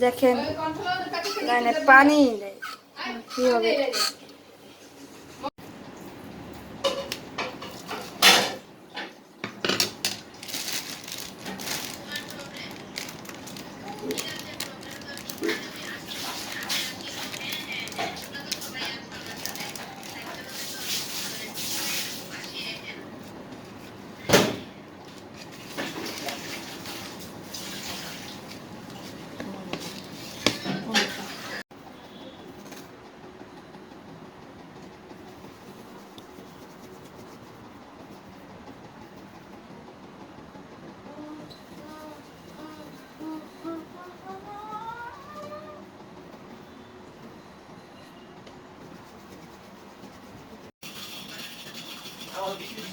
দেখেন। পানি নেই। কি হবে?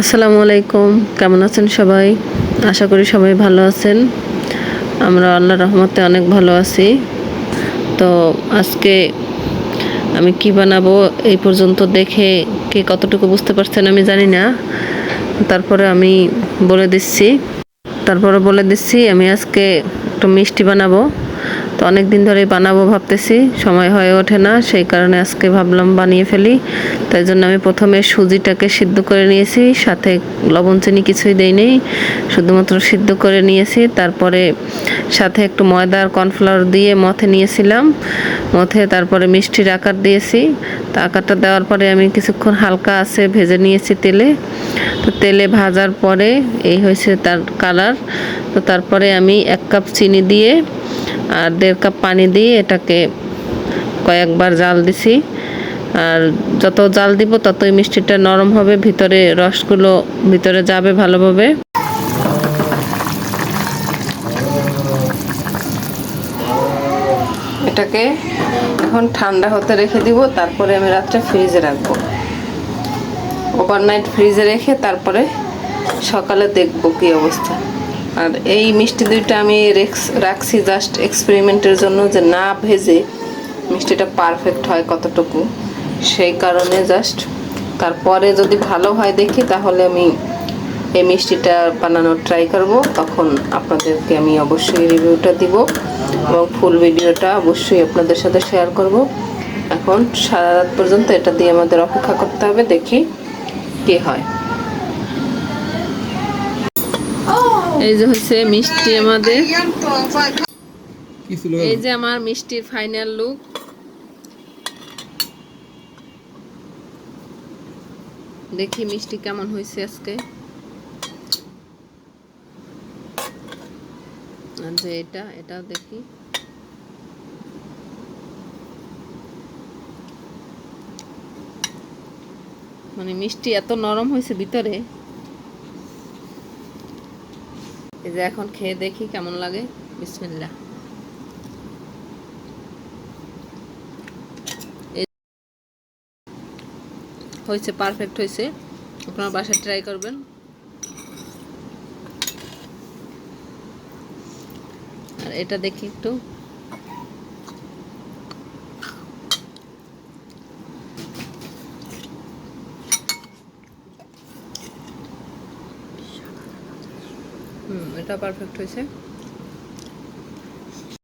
আসসালামু আলাইকুম। কেমন আছেন সবাই? আশা করি সবাই ভালো আছেন। আমরা আল্লাহ রহমতে অনেক ভালো আছি। তো আজকে আমি কি বানাবো এই পর্যন্ত দেখে কে কতটুকু বুঝতে পারছেন আমি জানি না। তারপরে আমি বলে দিচ্ছি। তারপরে বলে দিচ্ছি আমি আজকে একটু মিষ্টি বানাবো। তো অনেক দিন ধরে বানাবো ভাবতেছি। সময় হয়ে ওঠে না, সেই কারণে আজকে ভাবলাম বানিয়ে ফেলি। তাই জন্য আমি প্রথমে সুজিটাকে সিদ্ধ করে নিয়েছি, সাথে লবণ চিনি কিছুই দেই নেই, শুধুমাত্র সিদ্ধ করে নিয়েছি। তারপরে সাথে একটু ময়দা আর কর্নফ্লাওয়ার দিয়ে মথে নিয়েছিলাম। মথে তারপরে মিষ্টির আকার দিয়েছি। তো আকারটা দেওয়ার পরে আমি কিছুক্ষণ হালকা আছে ভেজে নিয়েছি তেলে। তো তেলে ভাজার পরে এই হয়েছে তার কালার। তো তারপরে আমি এক কাপ চিনি দিয়ে আর দেড় কাপ পানি দিয়ে এটাকে কয়েকবার জাল দিছি। আর যত জাল দিব ততই মিষ্টিটা নরম হবে, ভিতরে রসগুলো ভিতরে যাবে ভালোভাবে। এটাকে এখন ঠান্ডা হতে রেখে দিব, তারপরে আমি রাত্রে ফ্রিজে রাখব। ওভারনাইট ফ্রিজে রেখে তারপরে সকালে দেখব কি অবস্থা। আর এই মিষ্টি দুইটা আমি রাখছি জাস্ট এক্সপেরিমেন্টের জন্য যে না ভেজে মিষ্টিটা পারফেক্ট হয় কতটুকু। সেই কারণে জাস্ট তারপরে যদি ভালো হয় দেখি, তাহলে আমি এই মিষ্টিটা বানানোর ট্রাই করব। তখন আপনাদেরকে আমি অবশ্যই রিভিউটা দিব এবং ফুল ভিডিওটা অবশ্যই আপনাদের সাথে শেয়ার করব। এখন সারা রাত পর্যন্ত এটা দিয়ে আমাদের অপেক্ষা করতে হবে, দেখি কি হয়। এই যে হচ্ছে মিষ্টি আমাদের। এই যে আমার মিষ্টির ফাইনাল লুক দেখি মিষ্টি কেমন হয়েছে আজকে। যে এটা এটা দেখি। মানে মিষ্টি এত নরম হয়েছে ভিতরে। এই যে এখন খেয়ে দেখি কেমন লাগে। বিসমিল্লা হয়েছে পারফেক্ট হয়েছে। আপনার বাসায় ট্রাই করবেন। আর এটা দেখি একটু। এটা পারফেক্ট হয়েছে।